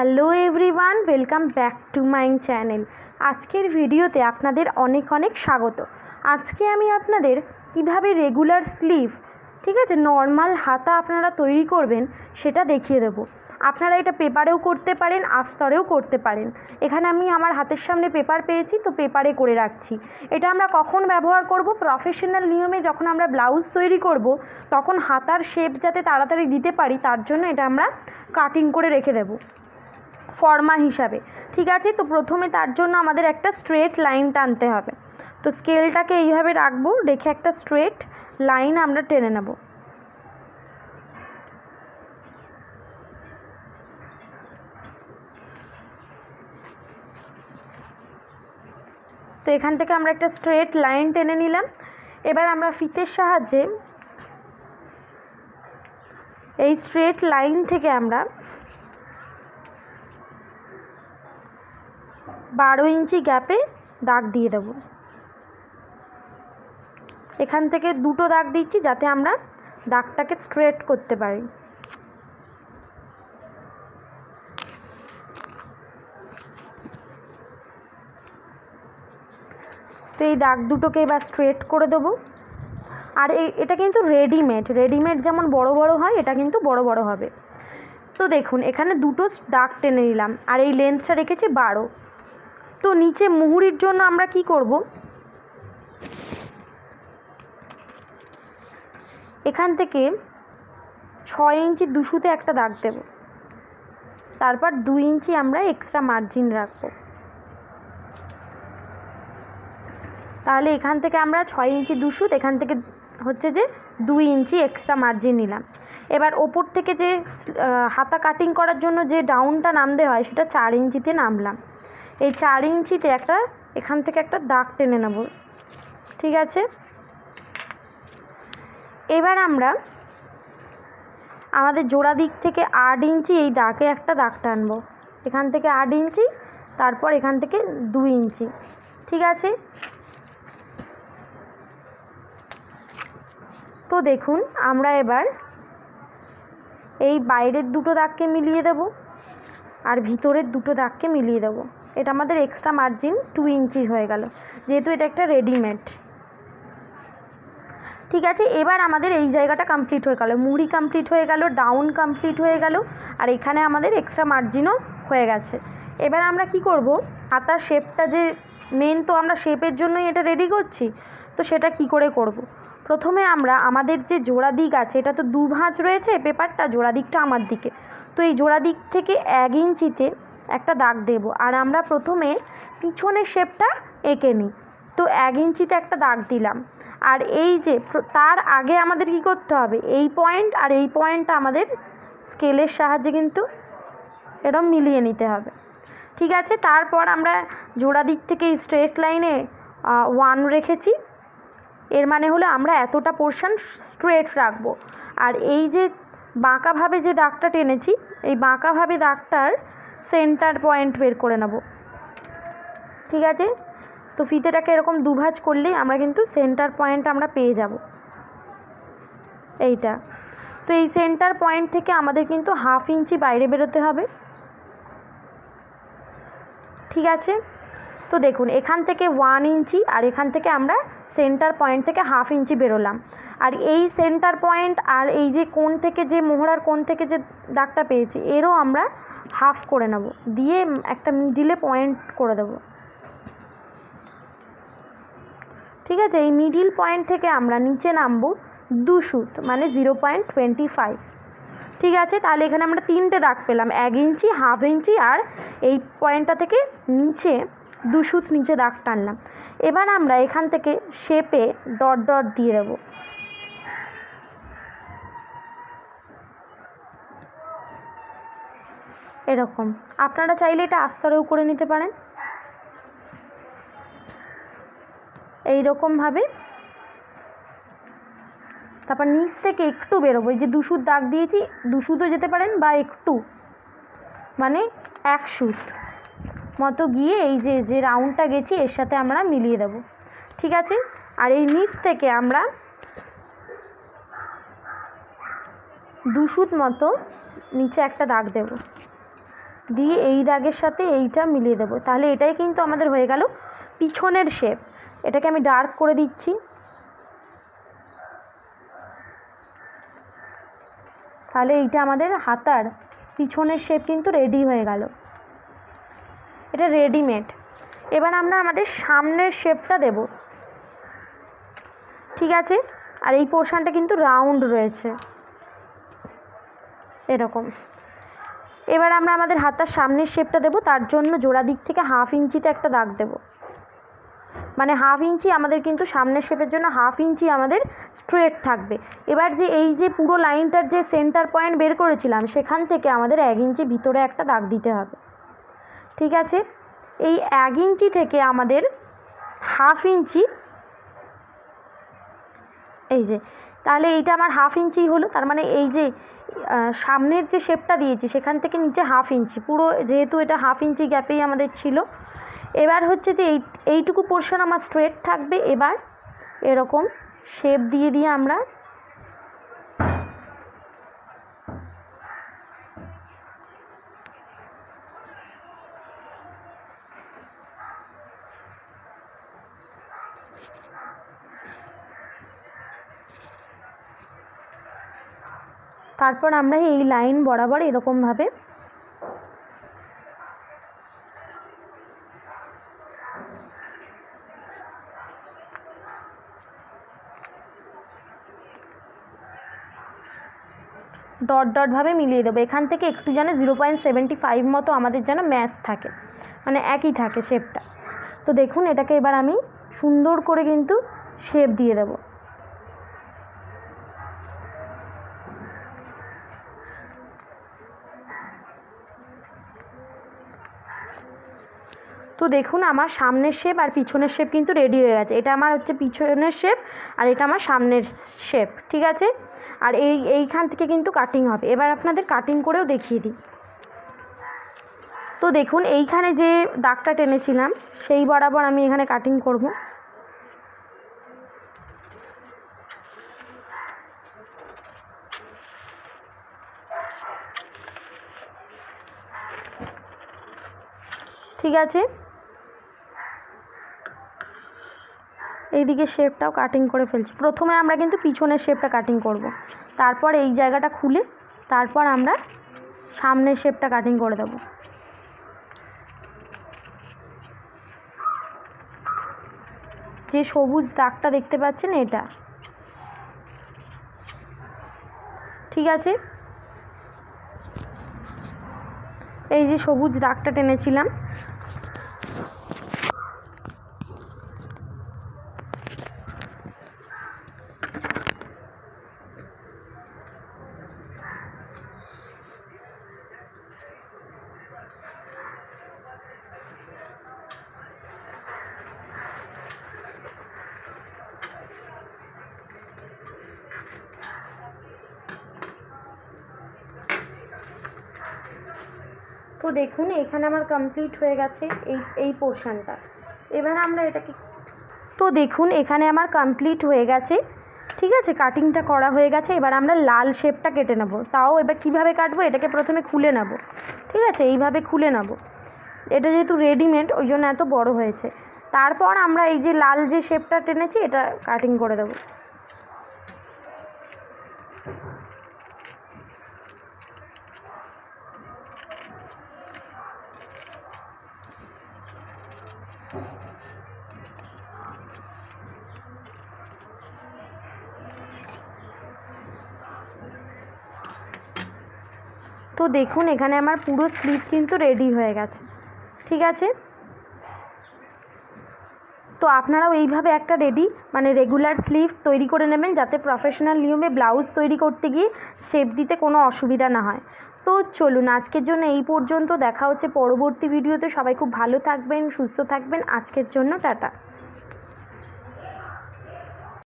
Hello everyone, welcome back to my channel. আজকের ভিডিওতে আপনাদের অনেক অনেক স্বাগত। আজকে আমি আপনাদের কীভাবে রেগুলার স্লিভ, ঠিক আছে, নর্মাল হাতা আপনারা তৈরি করবেন, সেটা দেখিয়ে দেবো। আপনারা এটা পেপারেও করতে পারেন, আস্তরেও করতে পারেন। এখানে আমি আমার হাতের সামনে পেপার পেয়েছি, তো পেপারে করে রাখছি। এটা আমরা কখন ব্যবহার করব? প্রফেশনাল নিয়মে যখন আমরা ব্লাউজ তৈরি করব, তখন হাতার শেপ যাতে তাড়াতাড়ি দিতে পারি, তার জন্য এটা আমরা কাটিং করে রেখে দেবো। ফর্মা হিসাবে, ঠিক আছে? তো প্রথমে তার জন্য আমাদের একটা স্ট্রেট লাইন টানতে হবে। তো স্কেলটাকে এইভাবে রাখব, রেখে একটা স্ট্রেট লাইন আমরা টেনে নেব। তো এখান থেকে আমরা একটা স্ট্রেট লাইন টেনে নিলাম। এবার আমরা ফিতের সাহায্যে এই স্ট্রেট লাইন থেকে আমরা বারো ইঞ্চি গ্যাপে দাগ দিয়ে দেবো। এখান থেকে দুটো দাগ দিচ্ছি যাতে আমরা দাগটাকে স্ট্রেট করতে পারি। তো এই দাগ দুটোকে এবার স্ট্রেট করে দেবো। আর এটা কিন্তু রেডিমেড রেডিমেড যেমন বড় বড় হয়, এটা কিন্তু বড় বড় হবে। তো দেখুন, এখানে দুটো দাগ টেনে নিলাম। আর এই লেন্থটা রেখেছি বারো। তো নিচে মুহুরির জন্য আমরা কি করব? এখান থেকে ছয় ইঞ্চি দুশুতে একটা দাগ দেব। তারপর দুই ইঞ্চি আমরা এক্সট্রা মার্জিন রাখব। তাহলে এখান থেকে আমরা ছয় ইঞ্চি দুশুত এখান থেকে হচ্ছে যে দুই ইঞ্চি এক্সট্রা মার্জিন নিলাম। এবার ওপর থেকে যে হাতা কাটিং করার জন্য যে ডাউনটা নামতে হয়, সেটা চার ইঞ্চিতে নামলাম। এই চার ইঞ্চিতে একটা, এখান থেকে একটা দাগ টেনে নেব। ঠিক আছে? এবার আমরা আমাদের জোড়া দিক থেকে আট ইঞ্চি এই দাগে একটা দাগ টানবো। এখান থেকে আট ইঞ্চি, তারপর এখান থেকে দুই ইঞ্চি। ঠিক আছে? তো দেখুন, আমরা এবার এই বাইরের দুটো দাগকে মিলিয়ে দেব আর ভিতরের দুটো দাগকে মিলিয়ে দেবো। এটা আমাদের এক্সট্রা মার্জিন টু ইঞ্চি হয়ে গেল। যেহেতু এটা একটা রেডিমেড ঠিক আছে, এবার আমাদের এই জায়গাটা কমপ্লিট হয়ে গেল। মুড়ি কমপ্লিট হয়ে গেল ডাউন কমপ্লিট হয়ে গেল, আর এখানে আমাদের এক্সট্রা মার্জিনও হয়ে গেছে। এবার আমরা কি করব? হাতার শেপটা যে মেন তো আমরা শেপের জন্যই এটা রেডি করছি, তো সেটা কি করে করব। প্রথমে আমরা আমাদের যে জোড়া দিক আছে, এটা তো দু ভাঁজ রয়েছে, পেপারটা জোড়া দিকটা আমার দিকে। তো এই জোড়া দিক থেকে এক ইঞ্চিতে একটা দাগ দেব। আর আমরা প্রথমে পিছনের শেপটা এঁকে নিই। তো এক ইঞ্চিতে একটা দাগ দিলাম। আর এই যে তার আগে আমাদের কি করতে হবে? এই পয়েন্ট আর এই পয়েন্টটা আমাদের স্কেলের সাহায্যে কিন্তু এরম মিলিয়ে নিতে হবে। ঠিক আছে? তারপর আমরা জোড়া দিক থেকে স্ট্রেট লাইনে ওয়ান রেখেছি। এর মানে হলো আমরা এতটা পোর্শন স্ট্রেট রাখব। আর এই যে বাঁকাভাবে যে দাগটা টেনেছি, এই বাঁকাভাবে দাগটার সেন্টার পয়েন্ট বের করে নেব। ঠিক আছে? তো ফিতেটাকে এরকম দুভাজ করলেই আমরা কিন্তু সেন্টার পয়েন্ট আমরা পেয়ে যাব। এইটা। তো এই সেন্টার পয়েন্ট থেকে আমাদের কিন্তু হাফ ইঞ্চি বাইরে বেরোতে হবে। ঠিক আছে? তো দেখুন, এখান থেকে ওয়ান ইঞ্চি আর এখান থেকে আমরা সেন্টার পয়েন্ট থেকে হাফ ইঞ্চি বেরোলাম। আর এই সেন্টার পয়েন্ট আর এই যে কোন থেকে যে মোহরার কোন থেকে যে দাগটা পেয়েছি, এরও আমরা হাফ করে নেব। দিয়ে একটা মিডিলে পয়েন্ট করে দেব। ঠিক আছে? এই মিডিল পয়েন্ট থেকে আমরা নিচে নামবো দু সুত মানে জিরো পয়েন্ট টোয়েন্টি ফাইভ ঠিক আছে? তাহলে এখানে আমরা তিনটে দাগ পেলাম, এক ইঞ্চি হাফ ইঞ্চি আর এই পয়েন্টটা থেকে নিচে দু সুত নিচে দাগ টানলাম। এবার আমরা এখান থেকে শেপে ডট ডট দিয়ে দেবো। এরকম। আপনারা চাইলে এটা আস্তরেও করে নিতে পারেন। এই রকমভাবে তারপর নিচ থেকে একটু বেরোবো। এই যে দুশুদ দাগ দিয়েছি দুশুদও যেতে পারেন বা একটু। মানে এক সুত। মতো গিয়ে এই যে যে রাউন্ডটা গেছি, এর সাথে আমরা মিলিয়ে দেব। ঠিক আছে? আর এই নিচ থেকে আমরা দুশুদ মতো নিচে একটা দাগ দেব। দিয়ে এই দাগের সাথে এইটা মিলিয়ে দেবো। তাহলে এটাই কিন্তু আমাদের হয়ে গেল পিছনের শেপ এটাকে আমি ডার্ক করে দিচ্ছি। তাহলে এইটা আমাদের হাতার পিছনের শেপ কিন্তু রেডি হয়ে গেল। এটা রেডিমেড এবার আমরা আমাদের সামনের শেপটা দেব। ঠিক আছে? আর এই পোর্শনটা কিন্তু রাউন্ড রয়েছে। এরকম। এবার আমরা আমাদের হাতার সামনের শেপটা দেবো। তার জন্য জোড়া দিক থেকে হাফ ইঞ্চিতে একটা দাগ দেব। মানে হাফ ইঞ্চি আমাদের কিন্তু সামনের শেপের জন্য হাফ ইঞ্চি আমাদের স্ট্রেট থাকবে। এবার যে এই যে পুরো লাইনটার যে সেন্টার পয়েন্ট বের করেছিলাম, সেখান থেকে আমাদের এক ইঞ্চি ভিতরে একটা দাগ দিতে হবে। ঠিক আছে? এই এক ইঞ্চি থেকে আমাদের হাফ ইঞ্চি। এই যে, তাহলে এইটা আমার হাফ ইঞ্চি হলো, তার মানে এই যে সামনের যে শেপটা দিয়েছি, সেখান থেকে নিচে হাফ ইঞ্চি। পুরো যেহেতু এটা হাফ ইঞ্চি গ্যাপেই আমাদের ছিল। এবার হচ্ছে যে এই, এইটুকু পোর্শন আমার স্ট্রেট থাকবে। এবার এরকম শেপ দিয়ে দিয়ে আমরা তারপর আমরা এই লাইন বরাবর এরকমভাবে ডট ডটভাবে মিলিয়ে দেবো। এখান থেকে একটু যেন জিরো পয়েন্ট সেভেন্টি ফাইভ মতো আমাদের যেন ম্যাচ থাকে মানে একই থাকে শেপটা তো দেখুন, এটাকে এবার আমি সুন্দর করে কিন্তু শেপ দিয়ে দেবো। তো দেখুন, আমার সামনের শেপ আর পিছনের শেপ কিন্তু রেডি হয়ে গেছে। এটা আমার হচ্ছে পিছনের শেপ আর এটা আমার সামনের শেপ ঠিক আছে? আর এই, এইখান থেকে কিন্তু কাটিং হবে। এবার আপনাদের কাটিং করেও দেখিয়ে দিই। তো দেখুন, এইখানে যে দাগটা টেনেছিলাম, সেই বরাবর আমি এখানে কাটিং করব। ঠিক আছে? এইদিকে শেপটাও কাটিং করে ফেলছি। প্রথমে আমরা কিন্তু পিছনের শেপটা কাটিং করব। তারপর এই জায়গাটা খুলে তারপর আমরা সামনের শেপটা কাটিং করে দেব। যে সবুজ দাগটা দেখতে পাচ্ছেন এটা। ঠিক আছে? এই যে সবুজ দাগটা টেনেছিলাম। তো দেখুন, এখানে আমার কমপ্লিট হয়ে গেছে এই এই পোর্শনটা এবার আমরা এটাকে তো দেখুন, এখানে আমার কমপ্লিট হয়ে গেছে। ঠিক আছে কাটিংটা করা হয়ে গেছে। এবার আমরা লাল শেপটা কেটে নেব। তাও এবার কীভাবে কাটবো? এটাকে প্রথমে খুলে নেব। ঠিক আছে, এইভাবে খুলে নেব। এটা যেহেতু রেডিমেড ওই জন্য এত বড় হয়েছে। তারপর আমরা এই যে লাল যে শেপটা টেনেছি, এটা কাটিং করে দেবো। তো দেখুন, এখানে আমার পুরো স্লিভ কিন্তু রেডি হয়ে গেছে। ঠিক আছে? তো আপনারাও এইভাবে একটা রেডি মানে রেগুলার স্লিভ তৈরি করে নেবেন যাতে প্রফেশনাল নিয়মে ব্লাউজ তৈরি করতে গিয়ে শেপ দিতে কোনো অসুবিধা না হয়। তো চলুন, আজকের জন্য এই পর্যন্ত। দেখা হচ্ছে পরবর্তী ভিডিওতে। সবাই খুব ভালো থাকবেন, সুস্থ থাকবেন। আজকের জন্য টাটা।